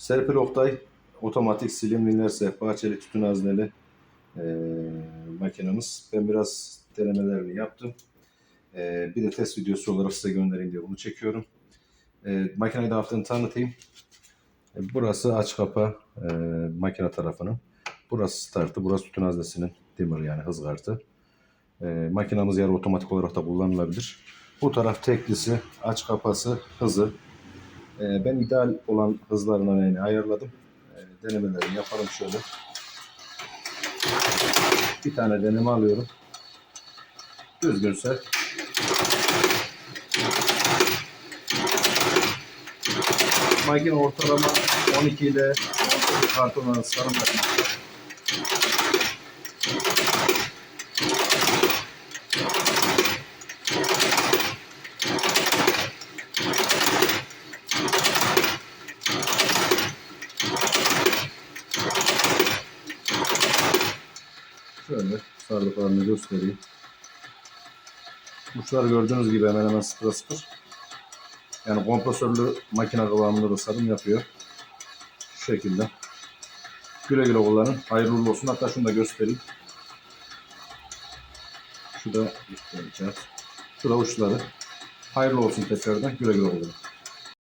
Serpil Oktay otomatik silimliler sehpaçeli tütün hazneli e, makinemiz. Ben biraz denemelerini yaptım. E, bir de test videosu olarak size göndereyim diye bunu çekiyorum. E, makineyi de haftanı tanıtayım. E, burası aç kapa e, makine tarafının. Burası startı, burası tütün haznesinin dimmer yani hız kartı. E, makinamız yarı otomatik olarak da kullanılabilir. Bu taraf teklisi, aç kapası, hızı. E, ben ideal olan hızlarından yani ayarladım. E, denemelerini yapalım şöyle. Bir tane deneme alıyorum. Düzgünse Makine ortalama 12 ile 18 karton arası sarım. Şöyle sardıklarını göstereyim. Uçlar gördüğünüz gibi hemen hemen 0 0. Yani kompresörlü makine kıvamında da sarım yapıyor. Şu şekilde. Güle güle kullanın. Hayırlı olsun. Hatta şunu da göstereyim. Şu da işte Şu da uçları. Hayırlı olsun tekrardan. Güle güle kullanın.